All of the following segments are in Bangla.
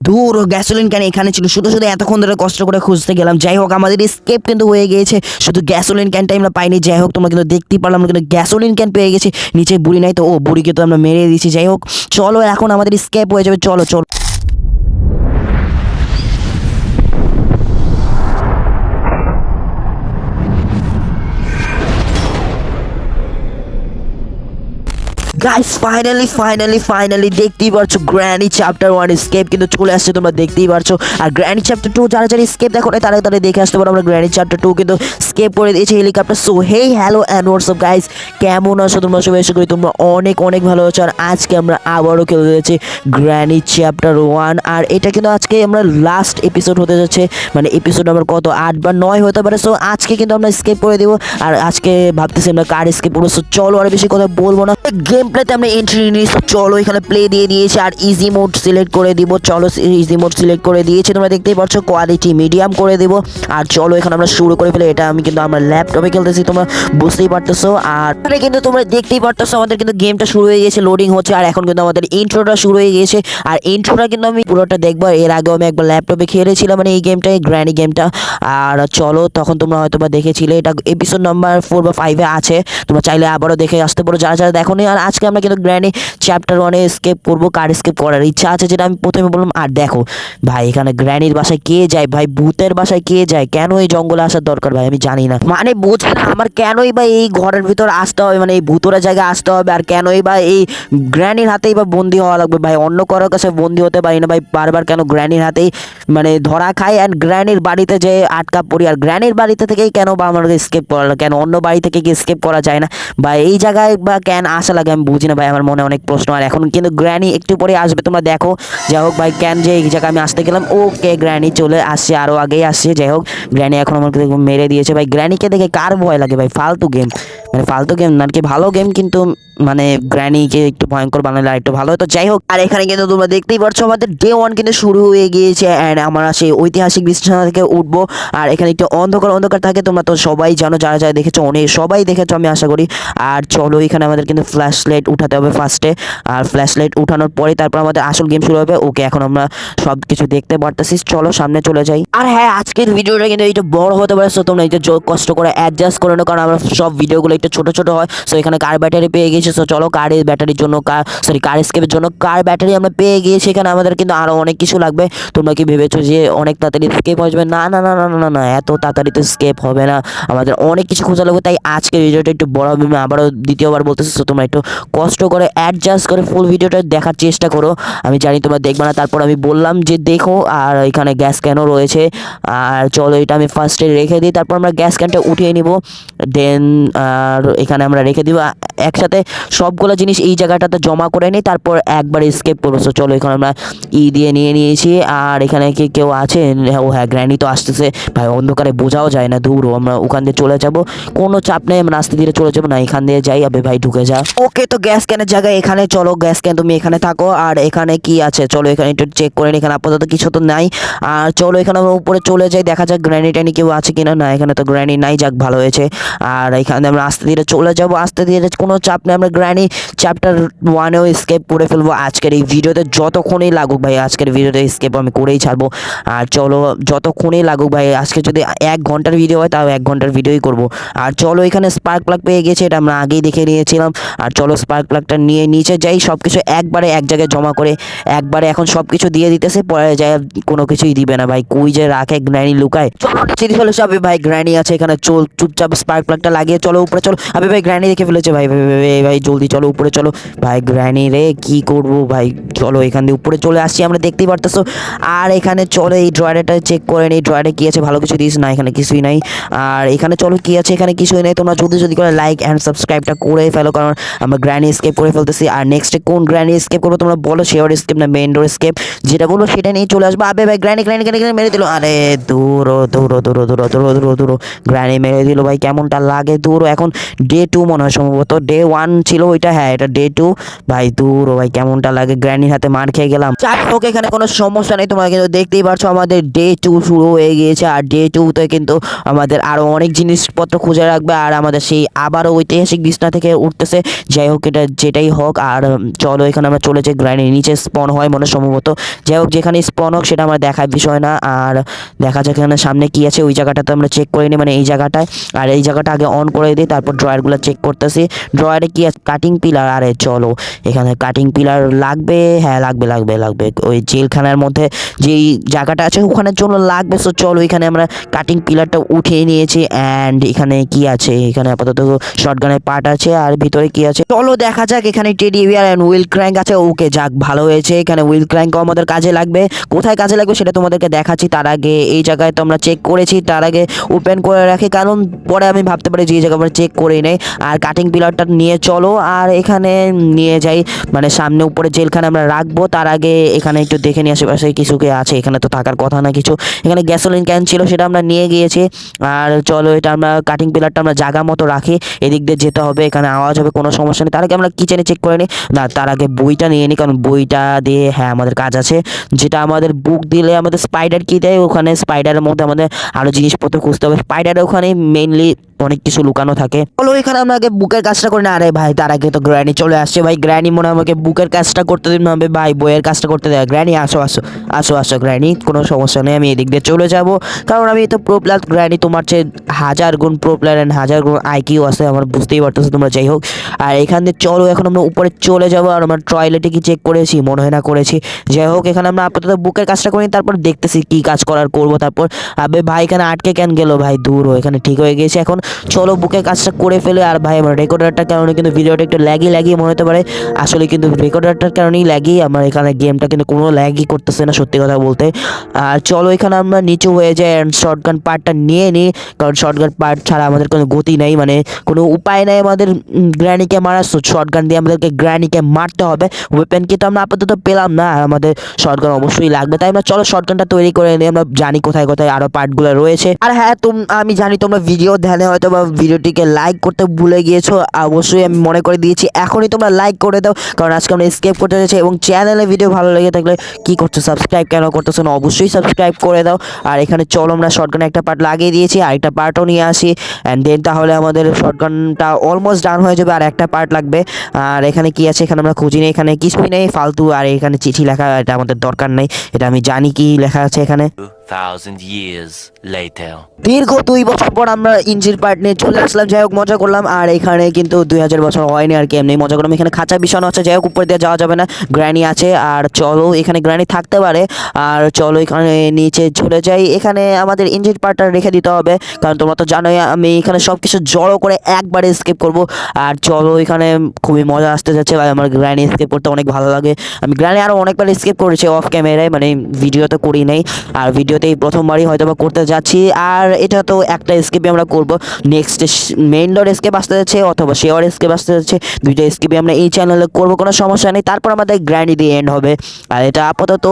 দূর গ্যাসোলিন ক্যান এখানে ছিল। শুধু শুধু এতক্ষণ ধরে কষ্ট করে খুঁজতে গেলাম। যাই হোক, আমাদের স্কেপ কিন্তু হয়ে গিয়েছে। শুধু গ্যাসোলিন ক্যানটা আমরা পাইনি। যাই হোক, তোমরা কিন্তু দেখতেই পারলাম কিন্তু গ্যাসোলিন ক্যান পেয়ে গেছে। নিচে বুড়ি নাই তো, ও বুড়িকে তো আমরা মেরে দিয়েছি। যাই হোক, চলো, এখন আমাদের স্কেপ হয়ে যাবে। চলো চলো। গাইস ফাইনালি ফাইনালি ফাইনালি দেখতেই পারছ গ্র্যানি চ্যাপ্টার ওয়ান স্কেপ কিন্তু চলে আসছে, তোমরা দেখতেই পারছ। আর গ্র্যানি চ্যাপ্টার টু যারা যারা স্কেপ দেখো না তারা তারা দেখে আসতে পারো, আমরা গ্র্যানি চ্যাপ্টার টু কিন্তু স্কেপ করে দিয়েছি helicopter so hey hello and WhatsApp guys কেমন আছো তোমরা? সবাই এসে করি তোমরা অনেক অনেক ভালো আছো। আর আজকে আমরা আবারও খেলতে যাচ্ছি গ্র্যানি চ্যাপ্টার ওয়ান আর এটা কিন্তু আজকে আমরা লাস্ট এপিসোড হতে যাচ্ছে। মানে এপিসোড নাম্বার কত? আট বা নয় হতে পারে। সো আজকে কিন্তু আমরা স্কেপ করে দেবো। আর আজকে ভাবতেছি আমরা কার স্কেপ করব। সো চলো আর বেশি কথা বলব না। গেম প্লেতে আমরা এন্ট্রি so চলো, এখানে প্লে দিয়ে দিয়েছি আর ইজি মোড সিলেক্ট করে দিব। চলো ইজি মোড সিলেক্ট করে দিয়েছি। তোমরা দেখতেই পাচ্ছ কোয়ালিটি মিডিয়াম করে দিব। আর চলো, এখানে আমরা শুরু করে ফেলে। এটা আমি কিন্তু আমরা ল্যাপটপে খেলতেছি, তোমরা বুঝতেই পারতেছো। আর কিন্তু তোমরা দেখতেই পারতেছো, আমাদের কিন্তু গেমটা শুরু হয়ে গেছে লোডিং হচ্ছে। আর এখন কিন্তু আমাদের ইন্ট্রোটা শুরু হয়ে গেছে। আর ইন্ট্রোটা কিন্তু আমি পুরোটা দেখব। এর আগেও আমি একবার ল্যাপটপে খেলেছিলাম মানে এই গেমটা গ্র্যানি গেমটা আর চলো, তখন তোমরা হয়তো বা দেখেছিলে, এটা এপিসোড নাম্বার ফোর বা ফাইভে আছে। তোমরা চাইলে আবারও দেখে আসতে পারো। যারা যারা দেখো আর আজকে আমরা কিন্তু গ্র্যানি চ্যাপ্টার ওয়ানে স্কেপ করব কার স্কেপ করার ইচ্ছা আছে যেটা আমি প্রথমে বললাম। আর দেখো, ভাই, এখানে গ্র্যানির বাসায় কে যায়? ভাই, ভূতের বাসায় কে যায়? কেন এই জঙ্গলে আসার দরকার ভাই? আমি জানি না। মানে বোঝে না আমার কেনই বা এই ঘরের ভিতর আসতে হবে মানে এই ভূতরা জায়গায় আসতে হবে, আর কেনই বা এই গ্র্যানির হাতেই বা বন্দি হওয়া লাগবে ভাই? অন্য কারোর কাছে বন্দি হতে পারি না ভাই। বারবার কেন গ্র্যানির হাতেই মানে ধরা খাই অ্যান্ড গ্র্যানির বাড়িতে যে আটকা পড়ি। আর গ্র্যানির বাড়িতে থেকেই কেন বা আমার স্কেপ করা? কেন অন্য বাড়ি থেকে কি স্কেপ করা যায় না? বা এই জায়গায় বা কেন আসা লাগে? আমি বুঝি না ভাই, আমার মনে অনেক প্রশ্ন। আর এখন কিন্তু গ্র্যানি একটু পরে আসবে, তোমরা দেখো। যাই হোক ভাই ক্যান যে এই জায়গায় আমি আসতে গেলাম? ওকে, গ্র্যানি চলে আসছে আরও আগেই আসছে। যাই হোক, গ্র্যানি এখন আমাকে মেরে দিয়েছে। ভাই, গ্র্যানিকে দেখে কার ভয় লাগে ভাই? ফালতু গেম মানে ফালতু গেম না আর কি ভালো গেম কিন্তু মানে গ্র্যানিকে একটু ভয়ঙ্কর বানালে একটু ভালো হতো যাই হোক, আর এখানে কিন্তু তোমরা দেখতেই পাচ্ছ আমাদের ডে ওয়ান কিন্তু শুরু হয়ে গিয়েছে অ্যান্ড আমরা সেই ঐতিহাসিক বিছানা থেকে উঠবো। আর এখানে একটু অন্ধকার অন্ধকার থাকে, তোমরা তো সবাই জানো, যারা যারা দেখেছ, অনেক সবাই দেখেছ, আমি আশা করি। আর চলো, এখানে আমাদের কিন্তু ফ্ল্যাশ লাইট উঠাতে হবে ফার্স্টে আর ফ্ল্যাশ লাইট উঠানোর পরে তারপর আমাদের আসল গেম শুরু হবে। ওকে, এখন আমরা সব কিছু দেখতে পারতেছি। চলো, সামনে চলে যাই। আর হ্যাঁ আজকের ভিডিওটা কিন্তু একটু বড় হতে পারে তোমরা একটু কষ্ট করে অ্যাডজাস্ট করে নাও, কারণ আমরা সব ভিডিওগুলো একটু ছোট ছোট হয়। সো এখানে কার ব্যাটারি পেয়ে গেছি। সো চলো কারের ব্যাটারির জন্য কার সরি কার স্কেপের জন্য কার ব্যাটারি আমরা পেয়ে গিয়েছি। এখানে আমাদের কিন্তু আরও অনেক কিছু লাগবে। তোমরা কি ভেবেছো যে অনেক তাড়াতাড়ি স্কেপ যাবে? না না না না না না এত তাড়াতাড়ি তো স্কেপ হবে না। আমাদের অনেক কিছু খোঁজা লাগবে। তাই আজকের ভিডিওটা একটু বড় হবে। আবারও দ্বিতীয়বার বলতেছি তো তোমরা একটু কষ্ট করে অ্যাডজাস্ট করে ফুল ভিডিওটা দেখার চেষ্টা করো। আমি জানি তোমরা দেখবে না। তারপর আমি বললাম যে দেখো, আর এখানে গ্যাস ক্যানও রয়েছে। আর চলো, এটা আমি ফার্স্টে রেখে দিই। তারপর আমরা গ্যাস ক্যানটা উঠিয়ে নিব। দেন আর এখানে আমরা রেখে দিব। একসাথে সবগুলো জিনিস এই জায়গাটাতে জমা করে নিই তারপর একবার স্কেপ করব So, চলো এখানে আমরা ই দিয়ে নিয়ে নিয়েছি। আর এখানে কি কেউ আছে ও হ্যাঁ গ্র্যানি তো আসতেছে। ভাই, অন্ধকারে বোঝাও যায় না, দূর, আমরা ওখান দিয়ে চলে যাব। কোনো চাপ নেই, আমরা আস্তে ধীরে চলে যাব। না, এখান দিয়ে যাই, আবে ভাই, ঢুকে যা। ওকে, তো গ্যাস ক্যানের জায়গায় এখানে চলো গ্যাস ক্যান তুমি এখানে থাকো। আর এখানে কি আছে? চলো এখানে একটু চেক করে এখানে আপাতত কিছু তো নাই। আর চলো এখানে আমরা উপরে চলে যাই, দেখা যাক গ্র্যানি ট্যানি কেউ আছে কিনা। না, এখানে তো গ্র্যানি নাই, যাক, ভালো হয়েছে। আর এখানে আমরা আস্তে ধীরে চলে যাব। আস্তে ধীরে কোনো চাপ নেই, আমরা গ্র্যানি চ্যাপ্টার ওয়ানেও স্কেপ করে ফেলব আজকের এই ভিডিওতে। যতক্ষণেই লাগুক ভাই আজকের ভিডিওতে স্কেপ আমি করেই ছাড়বো। আর চলো যতক্ষণেই লাগুক ভাই আজকে যদি এক ঘণ্টার ভিডিও হয় তাও এক ঘণ্টার ভিডিওই করব। আর চলো এখানে স্পার্ক প্লাগ পেয়ে গেছে এটা আমরা আগেই দেখে নিয়েছিলাম। আর চলো স্পার্ক প্লাগটা নিয়ে নিচে যাই সব কিছু একবারে এক জায়গায় জমা করে একবারে এখন সব কিছু দিয়ে দিতেছে পরে যায় কোনো কিছুই দিবে না ভাই। কুই যে রাখে গ্র্যানি লুকায়। চলো চিঠি ফেলেছে আবে ভাই গ্র্যানি আছে এখানে চল চুপচাপ স্পার্ক প্লাগটা লাগিয়ে চলো উপরে চলো। আবে ভাই গ্র্যানি দেখে ফেলেছে ভাই ভাই ভাই, ভাই, জলদি চলো উপরে চলো। ভাই গ্র্যানি রে কি করব ভাই? চলো এখান দিয়ে উপরে চলে আসছি আমরা দেখতেই পারতেছো। আর এখানে চলো এই ড্রয়ারটা চেক করে নিই ড্রয়ারে কি আছে? ভালো কিছু দিস? না এখানে কিছুই নাই। আর এখানে চলো কি আছে? এখানে কিছুই নেই। তোমরা যদি যদি করে লাইক অ্যান্ড সাবস্ক্রাইবটা করে ফেলো কারণ আমরা গ্র্যানি স্কেপ করে ফেলতেছি। আর নেক্সটে কোন গ্র্যানি স্কেপ করব তোমরা বলো? শেয়ার স্কেপ না মেন ডোর স্কেপ যেটা বলব সেটা নিয়ে চলে আসব। আবে ভাই গ্র্যানি গ্র্যানি গ্র্যানি মেরে দিল। আরে দূরো দূরো দূরো দূরো দূরো দূরো দূরো। গ্র্যানি মেরে দিল ভাই কেমনটা লাগে? দূরো এখন ডে টু মনে হয় সম্ভবত। ডে ওয়ান ছিল ওইটা হ্যাঁ এটা ডে টু ভাই, দূর ভাই, কেমনটা লাগে? গ্র্যান্ডির হাতে মার খেয়ে গেলাম। যাই হোক এখানে কোনো সমস্যা নেই। তোমরা কিন্তু দেখতেই পারছ, আমাদের ডে টু শুরু হয়ে গিয়েছে। আর ডে টুতে কিন্তু আমাদের আরও অনেক জিনিসপত্র খুঁজে রাখবে। আর আমাদের সেই আবারও ঐতিহাসিক বিছনা থেকে উঠতেছে। যাই হোক, এটা যেটাই হোক। আর চলো, এখানে আমরা চলেছি গ্রাইনের নিচে স্পন হয় মনে সম্ভবত। যাই হোক যেখানে স্পন হোক, সেটা আমার দেখার বিষয় না। আর দেখা যাক এখানে সামনে কি আছে। ওই জায়গাটাতে আমরা চেক করে নিই মানে এই জায়গাটায়। আর এই জায়গাটা আগে অন করে দিই, তারপর ড্রয়ারগুলো চেক করতেছি। ড্রয়ারে কি কাটিং পিলার আরে চলো, এখানে কাটিং পিলার লাগবে হ্যাঁ লাগবে লাগবে লাগবে। ওই জেলখানার মধ্যে যেই জায়গাটা আছে ওখানের জন্য লাগবে সো চলো, এখানে আমরা কাটিং পিলারটা উঠিয়ে নিয়েছি। অ্যান্ড এখানে কি আছে? এখানে আপাতত শর্টগানের পার্ট আছে, আর ভিতরে কি আছে? চলো, দেখা যাক, এখানে teddy bear and wheel crank আছে। ওকে, যাক, ভালো হয়েছে। এখানে হুইল ক্র্যাঙ্কও আমাদের কাজে লাগবে। কোথায় কাজে লাগবে সেটা তোমাদেরকে দেখাচ্ছি। তার আগে এই জায়গায় তো আমরা চেক করেছি, তার আগে ওপেন করে রাখি, কারণ পরে আমি ভাবতে পারি যে এই জায়গা আমরা চেক করে নেই। আর কাটিং পিলারটা নিয়ে চলো। আর এখানে নিয়ে যাই। মানে সামনে উপরে জেলখানে আমরা রাখব। তার আগে এখানে একটু দেখে নিয়ে আশেপাশে কিছু কে আছে। এখানে তো থাকার কথা না কিছু। এখানে গ্যাসোলিন ক্যান ছিল, সেটা আমরা নিয়ে গিয়েছি। আর চলো এটা আমরা কাটিং পিলারটা আমরা জায়গা মতো রাখি। এদিক দিয়ে যেতে হবে, এখানে আওয়াজ হবে, কোনো সমস্যা নেই। তার আগে আমরা কিচেনে চেক করে নিই। না, তার আগে বইটা নিয়ে নিই, কারণ বইটা দিয়ে হ্যাঁ আমাদের কাজ আছে। যেটা আমাদের বুক দিলে আমাদের স্পাইডার কি দেয়? ওখানে স্পাইডারের মধ্যে আমাদের আরও জিনিসপত্র খুঁজতে হবে। স্পাইডারের ওখানে মেইনলি অনেক কিছু লুকানো থাকে। চলো এখানে আমরা আগে বুকের কাজটা করি না আরে ভাই তার আগে তো গ্র্যানি চলে আসছে। ভাই গ্র্যানি মনে আমাকে বুকের কাজটা করতে দিন হবে ভাই, বইয়ের কাজটা করতে দেয়। গ্র্যানি আসো আসো আসো আসো গ্র্যানি কোনো সমস্যা নেই, আমি এদিক দিয়ে চলে যাব। কারণ আমি তো প্রো প্লাস গ্র্যানি তোমার চেয়ে হাজার গুণ প্রো প্লেয়ার অ্যান্ড হাজার গুণ আইকিউ আছে, আমার বুঝতেই পারতেছো তোমরা, যাই হোক। আর এখান দিয়ে চলো, এখন আমরা উপরে চলে যাব আর আমার টয়লেটে কি চেক করেছি, মনে হয় না করেছি। যাই হোক, এখানে আমরা আপাতত বুকের কাজটা করি তারপর দেখতেছি কি কাজ করার করব তারপর। আবে ভাই, এখানে আটকে কেন গেল? ভাই, দূর এখানে ঠিক হয়ে গেছে। এখন চলো, বুকের কাজটা করে ফেলে। আর ভাই, আমার রেকর্ডারটা কারণে কিন্তু ভিডিওটা একটু ল্যাগি ল্যাগি মনে হতে পারে। আসলে কিন্তু রেকর্ডারটার কারণেই ল্যাগি আমার এখানে গেমটা কিন্তু কোনো ল্যাগই করতেছে না, সত্যি কথা বলতে। আর চলো এখানে আমরা নিচু হয়ে যাই অ্যান্ড শর্টগান পার্টটা নিয়ে নিই, কারণ শর্টগান পার্ট ছাড়া আমাদের কোনো গতি নেই মানে কোনো উপায় নেই আমাদের গ্র্যানিকে মারার। শর্টগান দিয়ে আমাদেরকে গ্র্যানিকে মারতে হবে। ওয়েপেনকে তো আমরা আপাতত পেলাম না, আর আমাদের শর্টগান অবশ্যই লাগবে। তাই আমরা চলো শর্টগানটা তৈরি করে নিই, আমরা জানি কোথায় কোথায় আরও পার্টগুলো রয়েছে। আর হ্যাঁ তুম, আমি জানি তোমরা ভিডিও ধ্যানে হয়তো বা ভিডিওটিকে লাইক করতে ভুলে গিয়েছো, অবশ্যই আমি মনে করে দিয়েছি। এখনই তোমরা লাইক করে দাও, কারণ আজকে আমরা স্কেপ করতে যাচ্ছি এবং চ্যানেলে ভিডিও ভালো লেগে থাকলে কি করছ সাবস্ক্রাইব কেন করতেছো না, অবশ্যই সাবস্ক্রাইব করে দাও। আর এখানে চলো, আমরা শর্টগানে একটা পার্ট লাগিয়ে দিয়েছি, আর একটা পার্টও নিয়ে আসি। অ্যান্ড দেন তাহলে আমাদের শর্টগানটা অলমোস্ট ডান হয়ে যাবে, আর একটা পার্ট লাগবে। আর এখানে কি আছে, এখানে আমরা খুঁজি নেই, এখানে কিছুই নেই, ফালতু, আর এখানে চিঠি লেখা, এটা আমাদের দরকার নেই। এটা আমি জানি কি লেখা আছে এখানে। Thousand years later. দীর্ঘ দুই বছর পর আমরা ইঞ্জিন পার্ট নিয়ে চলে আসলাম। যাই হোক, মজা করলাম। আর এখানে কিন্তু দুই হাজার বছর হয়নি আর কি, এমনি মজা করলাম। এখানে খাঁচা বিছানো আছে। যাই হোক, উপরে দিয়ে যাওয়া যাবে না। গ্র্যানি আছে। আর চলো, এখানে গ্র্যানি থাকতে পারে। আর চলো, এখানে নিচে চলে যাই। এখানে আমাদের ইঞ্জিন পার্টটা রেখে দিতে হবে। কারণ তোমরা তো জানোই, আমি এখানে সব কিছু জড়ো করে একবারে স্কিপ করব। আর চলো, এখানে খুবই মজা আসতে যাচ্ছে। ভাই, আমার গ্র্যানি স্কিপ করতে অনেক ভালো লাগে। আমি গ্র্যানি আরও অনেকবার স্কিপ করেছি অফ ক্যামেরায় মানে ভিডিও তো করি নাই। আর ভিডিওতেই প্রথমবারই হয়তো বা করতে যাচ্ছি। আর এটা তো একটা স্কিপে আমরা করব। নেক্সট মেইন ডোর স্কেপ আসতে যাচ্ছে অথবা শেয়ার স্কেপ আসতে যাচ্ছে। দুইটা স্কেপে আমরা এই চ্যানেলে করব, কোনো সমস্যা নেই। তারপর আমাদের গ্র্যান্ড দিয়ে এন্ড হবে। আর এটা আপাতত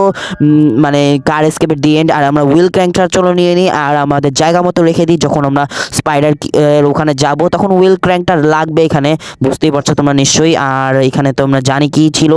মানে কার স্কেপের দিয়ে এন্ড আর আমরা হুইল ক্র্যাঙ্কটা চলো নিয়ে নিই। আর আমাদের জায়গা মতো রেখে দিই। যখন আমরা স্পাইডার ওখানে যাব, তখন হুইল ক্র্যাঙ্কটা লাগবে এখানে। বুঝতেই পারছ তোমরা নিশ্চয়ই। আর এখানে তোমরা জানি কি ছিল।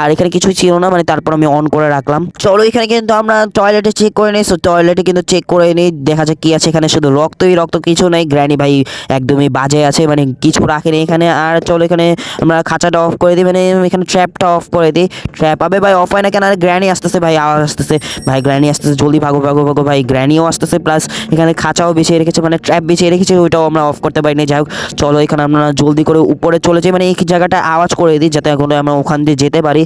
আর এখানে কিছুই ছিল না। মানে তারপর আমি অন করে রাখলাম। চলো এখানে কিন্তু আমরা টয়লেটে চেক করে নিই সো টয়লেটে কিন্তু চেক করে নিই, দেখা যাক কি আছে এখানে। শুধু রক্তই রক্ত, কিছু নাই। গ্র্যানি ভাই একদমই বাজে আছে মানে কিছু রাখেনি এখানে। আর চলো এখানে আমরা খাঁচাটা অফ করে দিই মানে এখানে ট্র্যাপটা অফ করে দিই। ট্র্যাপ আবে ভাই অফ হয় না কেন? আর গ্র্যানি আসতেছে ভাই, আওয়াজ আসতেছে। ভাই গ্র্যানি আসতেছে, জলদি ভাগো ভাগো ভাগো। ভাই গ্র্যানিও আসতেছে প্লাস এখানে খাঁচাও বিছিয়ে রেখেছে মানে ট্র্যাপ বিছিয়ে রেখেছে, ওইটাও আমরা অফ করতে পারিনি। যাই হোক, চলো এখানে আমরা জলদি করে উপরে চলে যাই মানে এই জায়গাটা আওয়াজ করে দিই, যাতে এখন আমরা ওখান দিয়ে যেতে পারি।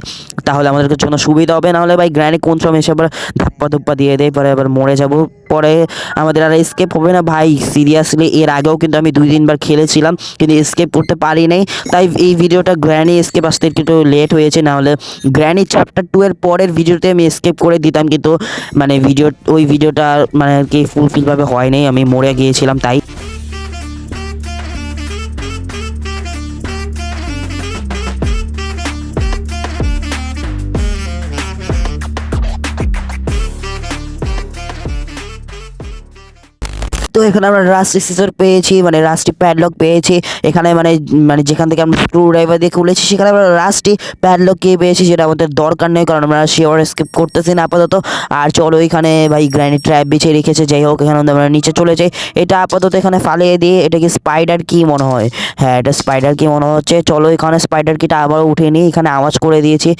তাহলে আমাদের জন্য সুবিধা হবে, নাহলে ভাই গ্র্যানি কোন সময় এসে আবার ধাপ্পা ধুপ্পা দিয়ে দেয় পরে আবার মরে যাব। পরে আমাদের আর স্কেপ হবে না ভাই। সিরিয়াসলি এর আগেও কিন্তু আমি দুই দিনবার খেলেছিলাম, কিন্তু স্কেপ করতে পারি নাই। তাই এই ভিডিওটা গ্র্যানি স্কেপ আসতে একটু লেট হয়েছে, নাহলে গ্র্যানি চ্যাপ্টার টু এর পরের ভিডিওতে আমি স্কেপ করে দিতাম, কিন্তু মানে ভিডিও ওই ভিডিওটা মানে আর কি ফুলফিলভাবে নাই। আমি মরে গিয়েছিলাম, তাই। তো এখানে আমরা রাস্টি সিজার পেয়েছি মানে রাস্টি প্যাডলক পেয়েছি। এখানে মানে মানে যেখান থেকে আমরা স্ক্রু ড্রাইভার দিয়ে খুলেছি, সেখানে আমরা রাস্টি প্যাডলক কে পেয়েছি যেটা আমাদের দরকার নেই, কারণ আমরা শিওর স্কিপ করতেছি না আপাতত। আর চলো এখানে ভাই গ্রাইনি ট্র্যাপ বিছিয়ে রেখেছে, যাই হোক, এখানে আমরা নিচে চলে যাই। এটা আপাতত এখানে ফালিয়ে দিয়ে, এটা কি স্পাইডার কি মনে হয়? হ্যাঁ এটা স্পাইডার কি মনে হচ্ছে? চলো এখানে স্পাইডার কিটা আবার উঠে নিই, এখানে আওয়াজ করে দিয়েছি।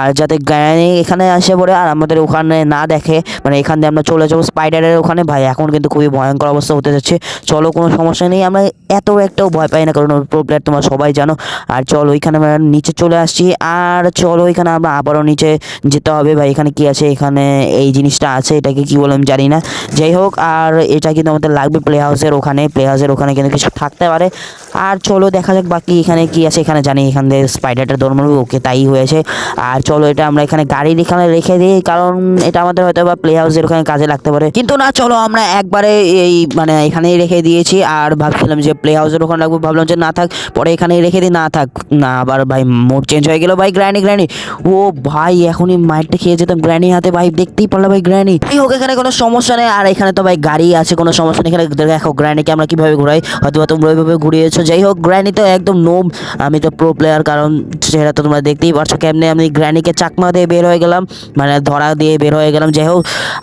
আর যাতে গ্রাইনি এখানে আসে পড়ে, আর আমাদের ওখানে না দেখে মানে এখান দিয়ে আমরা চলে যাব স্পাইডারের ওখানে। ভাই, এখন কিন্তু খুবই ভয়ঙ্কর অবস্থা। হতে যাচ্ছে। চলো, কোনো সমস্যা নেই। আমরা এত একটাও ভয় পাই না, কারণ প্রো প্লেয়ার তোমরা সবাই জানো। আর চলো ওইখানে আমরা নিচে চলে আসছি। আর চলো, এখানে আমরা আবারও নিচে যেতে হবে। ভাই, এখানে কি আছে? এখানে এই জিনিসটা আছে। এটাকে কি বলে আমি জানি না। যাই হোক, আর এটা কিন্তু আমাদের লাগবে প্লে হাউসের ওখানে। প্লে হাউসের ওখানে কিন্তু কিছু থাকতে পারে। আর চলো, দেখা যাক বাকি এখানে কি আছে। এখানে জানি, এখান থেকে স্পাইডারটা ধর্ম ওকে, তাই হয়েছে। আর চলো, এটা আমরা এখানে গাড়ির এখানে রেখে দিই, কারণ এটা আমাদের হয়তো বা প্লে হাউসের ওখানে কাজে লাগতে পারে। কিন্তু না, চলো, আমরা একবারে এই মানে এখানেই রেখে দিয়েছি আর ভাবছিলাম যে প্লে হাউসের ওখানে রাখব। ভাবলাম যে না থাক, পরে এখানেই রেখে দিই। না থাক, না, আবার ভাই মোড চেঞ্জ হয়ে গেল। ভাই গ্র্যানি গ্র্যানি ও ভাই, এখনই মাইটটা খেয়ে যেতাম। গ্র্যানি হাতে ভাই, দেখতেই পারলাম ভাই গ্র্যানি এই হোক, এখানে কোনো সমস্যা নেই। আর এখানে তো ভাই গাড়ি আছে, কোনো সমস্যা নেই। এখানে দেখো গ্র্যানিকে আমরা কীভাবে ঘুরাই? হয়তো বা তোমরা ওইভাবে ঘুরিয়েছো। যাই হোক গ্র্যানি তো একদম নোম। আমি তো প্রো প্লেয়ার কারণ সেটা তো তোমরা দেখতেই পারছ কেমনে আমি গ্র্যানিকে চাকমা দিয়ে বের হয়ে গেলাম মানে ধরা দিয়ে বের হয়ে গেলাম। যাই হোক,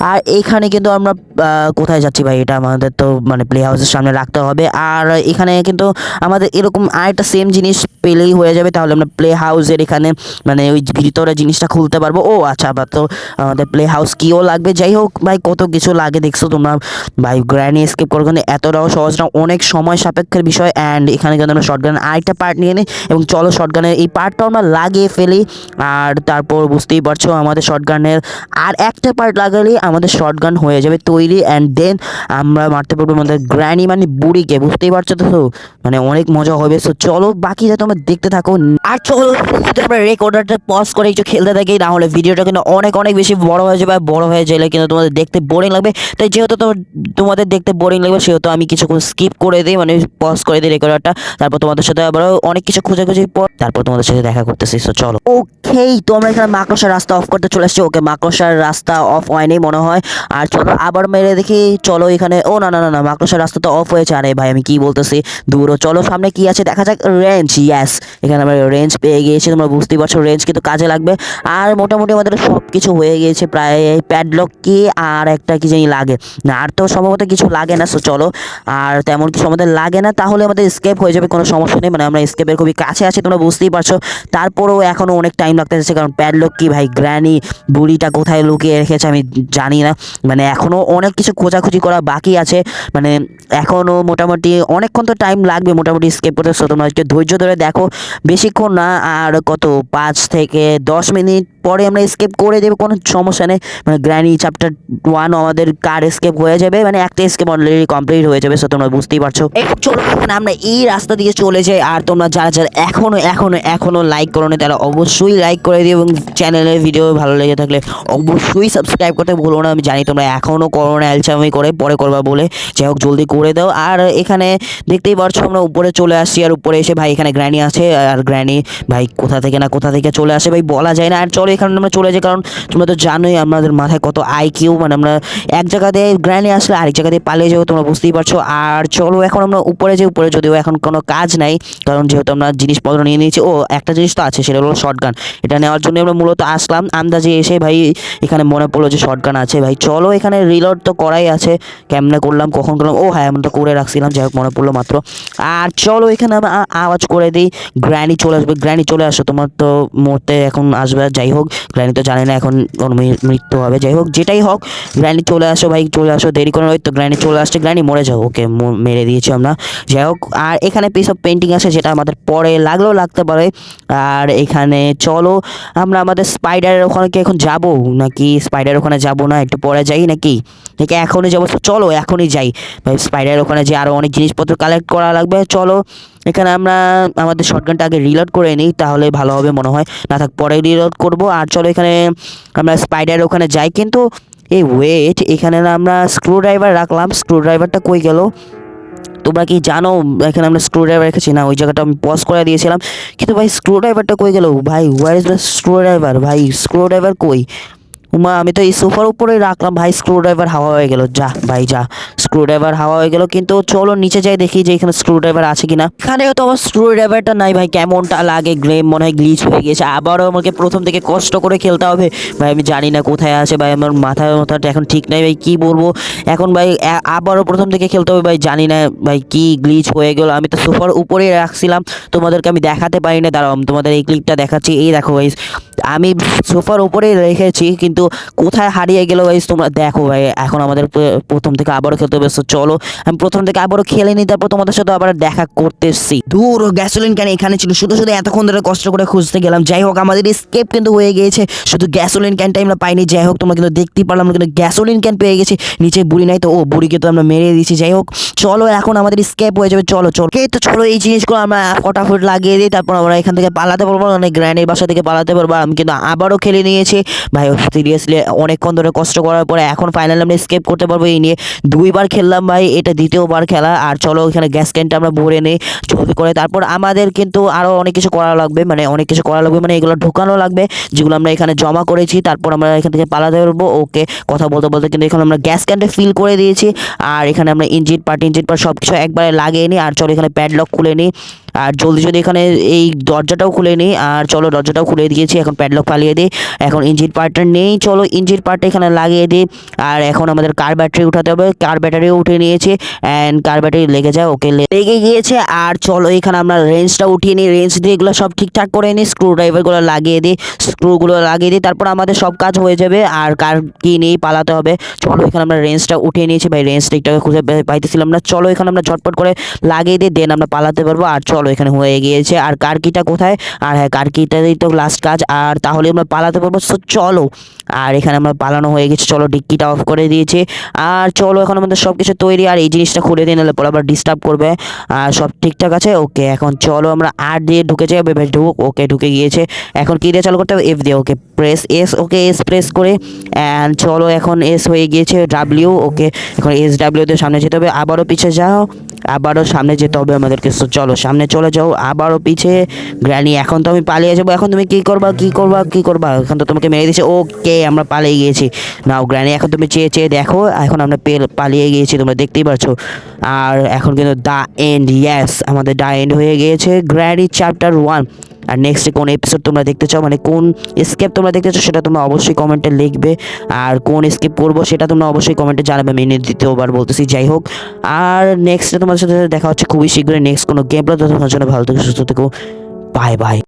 আর এখানে কিন্তু আমরা কোথায় যাচ্ছি ভাই? এটা আমাদের তো মানে প্লে হাউসের সামনে রাখতে হবে। আর এখানে কিন্তু আমাদের এরকম আরেকটা সেম জিনিস পেলেই হয়ে যাবে। তাহলে আমরা প্লে হাউসের এখানে মানে ওই ভিতরে জিনিসটা খুলতে পারব। ও আচ্ছা আবার তো আমাদের প্লে হাউস কিও লাগবে। যাই হোক, ভাই, কত কিছু লাগে দেখছ তোমরা। ভাই গ্র্যানি স্কিপ করো কিন্তু এতটাও সহজ না। অনেক সময় সাপেক্ষের বিষয়। অ্যান্ড এখানে কিন্তু আমরা শর্ট গানের আরেকটা পার্ট নিয়ে নিই। এবং চলো শর্ট গানের এই পার্টটা আমরা লাগিয়ে ফেলি। আর তারপর বুঝতেই পারছ আমাদের শর্ট গানের আর একটা পার্ট লাগালেই আমাদের শর্ট গান হয়ে যাবে তৈরি। অ্যান্ড দেন আমরা মারতে পারব আমাদের গ্র্যানি মানে বুড়িকে, বুঝতেই পারছ তো? মানে অনেক মজা হবে। সো চলো, বাকিটা তোমরা দেখতে থাকো। আর চলো আমরা রেকর্ডারটা পজ করে একটু খেলতে থাকি না হলে ভিডিওটা কিন্তু অনেক অনেক বেশি বড় হয়ে যাবে বড় হয়ে গেলে কিন্তু তোমাদের দেখতে বোরিং লাগবে। তাই যেহেতু তোমার, তোমাদের দেখতে বোরিং লাগবে, সেহেতু আমি কিছুক্ষণ স্কিপ করে দিই মানে পজ করে দিই রেকর্ডারটা তারপর তোমাদের সাথে আবার অনেক কিছু খোঁজাখুঁজির পর তারপর তোমাদের সাথে দেখা করতেছি। সো চলো। ওকেই তো আমরা এখানে মাকড়সার রাস্তা অফ করতে চলে আসছি ওকে মাকড়সার রাস্তা অফ হয়নি মনে হয়। আর চলো, আবার মেরে দেখি। চলো, এখানে ও, না না না না না, মাকড়সার রাস্তা তো অফ হয়েছে। আরে ভাই, আমি কি বলতেছি? দূরও চলো, সামনে কি আছে? দেখা যাক রেঞ্জ ইয়াস এখানে আমরা রেঞ্জ পেয়ে গিয়েছি, তোমরা বুঝতেই পারছ রেঞ্জ কিন্তু কাজে লাগবে। আর মোটামুটি আমাদের সব কিছু হয়ে গিয়েছে, প্রায় প্যাডলক কি আর একটা কি জানি লাগে। না, আর তো সম্ভবত কিছু লাগে না সো চলো। আর তেমন কিছু আমাদের লাগে না, তাহলে আমাদের স্কেপ হয়ে যাবে, কোনো সমস্যা নেই। মানে আমরা স্কেপের খুবই কাছে আছি, তোমরা বুঝতেই পারছ। তারপরেও এখনও অনেক টাইম লাগতে যাচ্ছে কারণ প্যাডলক কি ভাই গ্র্যানি বুড়িটা কোথায় লুকিয়ে রেখেছে আমি জানি না। মানে এখনও অনেক কিছু খোঁজাখুঁজি করা বাকি আছে। মানে এখনও মোটামুটি অনেকক্ষণ তো টাইম লাগবে মোটামুটি স্কেপ করতে। সো তোমরা একটু ধৈর্য ধরে দেখো, বেশিক্ষণ না, আর কত, পাঁচ থেকে দশ মিনিট পরে আমরা স্কেপ করে দেবো, কোনো সমস্যা নেই। মানে গ্র্যানি চ্যাপ্টার ওয়ান আমাদের কার স্কেপ হয়ে যাবে? মানে একটা স্কেপ অলরেডি কমপ্লিট হয়ে যাবে, সো তোমরা বুঝতেই পারছ। চলো এখানে আমরা এই রাস্তা দিয়ে চলে যাই, আর তোমরা যারা যারা এখনও এখনও এখনও লাইক করো তারা অবশ্যই লাইক করে দিও, এবং চ্যানেলের ভিডিও ভালো লেগে থাকলে অবশ্যই সাবস্ক্রাইব করতে ভুলো না। আমি জানি তোমরা এখনও করো না, অ্যালচামি করে পরে করবা বলে। যাই হোক, জলদি করে দাও। আর এখানে দেখতেই পারছ আমরা উপরে চলে আসছি, আর উপরে এসে ভাই এখানে গ্র্যানি আছে। আর গ্র্যানি ভাই কোথা থেকে না কোথা থেকে চলে আসে ভাই বলা যায় না। আর চলো এখানে আমরা চলে যাই, কারণ তোমরা তো জানোই আমাদের মাথায় কত আই কিউ মানে আমরা এক জায়গা দিয়ে গ্র্যানি আসলে আরেক জায়গা দিয়ে পালিয়ে যাব, তোমরা বুঝতেই পারছ। আর চলো এখন আমরা উপরে যে উপরে যদিও এখন কোনো কাজ নাই, কারণ যেহেতু আমরা জিনিসপত্র নিয়ে নিয়েছি, ও একটা জিনিস তো আছে, সেটা হলো শর্ট গান এটা নেওয়ার জন্য আমরা মূলত আসলাম। আন্দাজে এসে ভাই এখানে মনে পড়ল যে শর্ট গান আছে ভাই। চলো এখানে রিলোড তো করাই আছে, কেমনে করলাম কখন করলাম? ও হ্যাঁ আমি তো করে রাখছিলাম, যাই হোক, মনে পড়ল মাত্র। আর চলো, এখানে আমরা আ- আওয়াজ করে দিই। গ্র্যানি চলে আসবে। গ্র্যানি চলে আসো, তোমার তো মরতে এখন আসবে যাই হোক, গ্র্যানি তো জানে না এখন ওর মৃত্যু হবে। যাই হোক, যেটাই হোক, গ্র্যানি চলে আসো ভাই, চলে আসো, দেরি করে ওই তো গ্র্যানি চলে আসছে। গ্র্যানি মরে যাও, ওকে মেরে দিয়েছি আমরা। যাই হোক, আর এখানে পিস অফ পেন্টিং আছে, যেটা আমাদের পরে লাগলেও লাগতে পারে। আর এখানে চলো, আমরা আমাদের স্পাইডারের ওখানে কি এখন যাব? নাকি স্পাইডার ওখানে যাব না? একটু পরে যাই নাকি? নাকি এখনই যাব? চলো, এখনই যাই। ভাই স্পাইডারের ওখানে যে আরও অনেক জিনিসপত্র কালেক্ট করা লাগবে। চলো, এখানে আমরা আমাদের শর্টগানটা আগে রিলোড করে নিই, তাহলে ভালো হবে মনে হয়। না থাক, পরে রিলোড করব। আর চলো, এখানে আমরা স্পাইডার ওখানে যাই। কিন্তু, এই ওয়েট এখানে না আমরা স্ক্রু ড্রাইভার রাখলাম। স্ক্রু ড্রাইভারটা কই গেল? তোমরা কি জানো? এখানে আমরা স্ক্রু ড্রাইভার রেখেছি। না, ওই জায়গাটা আমি পজ করে দিয়েছিলাম। কিন্তু ভাই স্ক্রু ড্রাইভারটা কই গেল? ভাই where is the screwdriver ভাই স্ক্রু ড্রাইভার কই? উমা, আমি তো এই সোফার উপরে রাখলাম। ভাই স্ক্রু ড্রাইভার হাওয়া হয়ে গেল। যা, ভাই, যা। স্ক্রু ড্রাইভার হাওয়া হয়ে গেল, কিন্তু চলো নিচে যাই, দেখি যে এখানে স্ক্রু ড্রাইভার আছে কিনা। এখানেও তো আমার স্ক্রু ড্রাইভারটা নাই, ভাই। কেমনটা লাগে? গেম মনে হয় গ্লিচ হয়ে গেছে। আবারও আমাকে প্রথম থেকে কষ্ট করে খেলতে হবে। ভাই, আমি জানি না কোথায় আছে, ভাই। আমার মাথায় মাথাটা এখন ঠিক নাই, ভাই। কি বলব? এখন, ভাই আবারও প্রথম থেকে খেলতে হবে, ভাই। জানি না, ভাই, কি গ্লিচ হয়ে গেল। আমি তো সোফার উপরে রাখছিলাম। তোমাদেরকে আমি দেখাতে পারি না দাঁড়াও তোমাদের এই ক্লিপটা দেখাচ্ছি। এই দেখো ভাই আমি সোফার উপরেই রেখেছি, কিন্তু কোথায় হারিয়ে গেল ভাই তোমরা দেখো ভাই, এখন আমাদের প্রথম থেকে আবারও খেলতে হবে, So চলো, আমি প্রথম থেকে আবারও খেলে নিই, তারপর তোমাদের সাথে আবার দেখা করতেছি। দূর গ্যাসোলিন ক্যান এখানে ছিল, শুধু শুধু এতক্ষণ ধরে কষ্ট করে খুঁজতে গেলাম, যাই হোক, আমাদের স্কেপ কিন্তু হয়ে গিয়েছে, শুধু গ্যাসোলিন ক্যানটা আমরা পাইনি, যাই হোক, তোমরা কিন্তু দেখতেই পারলাম, কিন্তু গ্যাসোলিন ক্যান পেয়ে গেছি, নিচে বুড়ি নাই তো, ও বুড়িকে তো আমরা মেরে দিয়েছি, যাই হোক, চলো, এখন আমাদের স্কেপ হয়ে যাবে, চলো চলো তো চলো, এই জিনিসগুলো আমরা ফটাফট লাগিয়ে দিই, তারপর আমরা এখান থেকে পালাতে পারব অনেক গ্র্যান্ডের বাসা থেকে পালাতে পারব, আমি কিন্তু আবারও খেলে নিয়েছি, ভাই সিরিয়াসলি অনেকক্ষণ ধরে কষ্ট করার পরে এখন ফাইনালি আমরা স্কেপ করতে পারব এই নিয়ে। দুইবার খেললাম ভাই, এটা দ্বিতীয়বার খেলা। আর চলো এখানে গ্যাস ক্যানটা আমরা ভরে নিই জলদি করে। তারপর আমাদের কিন্তু আরও অনেক কিছু করা লাগবে মানে অনেক কিছু করা লাগবে মানে এগুলো ঢোকানো লাগবে, যেগুলো আমরা এখানে জমা করেছি। তারপর আমরা এখান থেকে পালাতে পারব। ওকে কথা বলতে বলতে কিন্তু এখানে আমরা গ্যাস ক্যানটা ফিল করে দিয়েছি। আর এখানে আমরা ইঞ্জিন পার্ট ইঞ্জিন পার্ট সব কিছু একবারে লাগিয়ে নিই। আর চলো এখানে প্যাডলক খুলে নিই। আর জলদি জলদি এখানে এই দরজাটাও খুলে নিই। আর চলো দরজাটাও খুলে দিয়েছি, এখন প্যাডলক পালিয়ে দিই এখন ইঞ্জিন পার্টটা নেই, চলো ইঞ্জিন পার্টটা এখানে লাগিয়ে দিই আর এখন আমাদের কার ব্যাটারি উঠাতে হবে। কার ব্যাটারিও উঠে নিয়েছি। অ্যান্ড কার ব্যাটারি লেগে যায়, ওকে লেগে গিয়েছে। আর চলো এখানে আমরা রেঞ্জটা উঠিয়ে নিই। রেঞ্জ দিয়ে এগুলো সব ঠিকঠাক করে নিই স্ক্রু ড্রাইভারগুলো লাগিয়ে দিই স্ক্রুগুলো লাগিয়ে দিই তারপর আমাদের সব কাজ হয়ে যাবে। আর কার কি নিয়েই পালাতে হবে। চলো এখানে আমরা রেঞ্জটা উঠিয়ে নিয়েছি। ভাই রেঞ্জ ঠিকঠাক খুঁজে পাইতেছিলাম না। চলো এখানে আমরা ঝটপট করে লাগিয়ে দিই দেন আমরা পালাতে পারব। আর চলো এখানে হয়ে গিয়েছে। আর কার্কিটা কোথায়? আর হ্যাঁ কার কিটাই তো লাস্ট কাজ। আর তাহলে আমরা পালাতে পারব। So, চলো। আর এখানে আমরা পালানো হয়ে গেছে। চলো, ডিক্কিটা অফ করে দিয়েছে। আর চলো, এখন আমাদের সব কিছু তৈরি। আর এই জিনিসটা খুলে দিয়ে নিলে পরে আবার ডিস্টার্ব করবে। আর সব ঠিকঠাক আছে? ওকে এখন চলো আমরা আর দিয়ে ঢুকে যাই। ঢুক ওকে ঢুকে গিয়েছে। এখন কী দিয়ে চালু করতে হবে? এফ দিয়ে okay press S okay S press করে। অ্যান্ড চলো, এখন এস হয়ে গিয়েছে ডাব্লিউ ওকে এখন এস ডাব্লিউ দিয়ে সামনে যেতে হবে। আবারও পিছে যাও। আবারও সামনে যেতে হবে আমাদেরকে। চলো, সামনে চলে যাও, আবারও পিছে। গ্র্যানি, এখন তো আমি পালিয়ে যাব, এখন তুমি কী করবা কী করবা কী করবা? এখন তো তোমাকে মেরে দিয়েছে, ওকে, আমরা পালিয়ে গিয়েছি। নাও গ্র্যানি, এখন তুমি চেয়ে চেয়ে দেখো, এখন আমরা পেল, পালিয়ে গিয়েছি, তোমরা দেখতেই পারছ আর এখন কিন্তু দ্য এন্ড ইয়াস আমাদের দ্য এন্ড হয়ে গিয়েছে। গ্র্যানি চ্যাপ্টার ওয়ান আর নেক্সট কোন এপিসোড তোমরা দেখতে চাও মানে কোন স্কেপ তোমরা দেখতে চাও, সেটা তোমরা অবশ্যই কমেন্টে লিখবে। আর কোন স্কেপ করব, সেটা তোমরা অবশ্যই কমেন্টে জানাবে, আমি দ্বিতীয়বার বলতেছি, যাই হোক। আর নেক্সটে তোমাদের সাথে দেখা হচ্ছে খুবই শীঘ্রই নেক্সট কোনো গেম তোমার জন্য ভালো থেকে, সুস্থ থেকো বাই বাই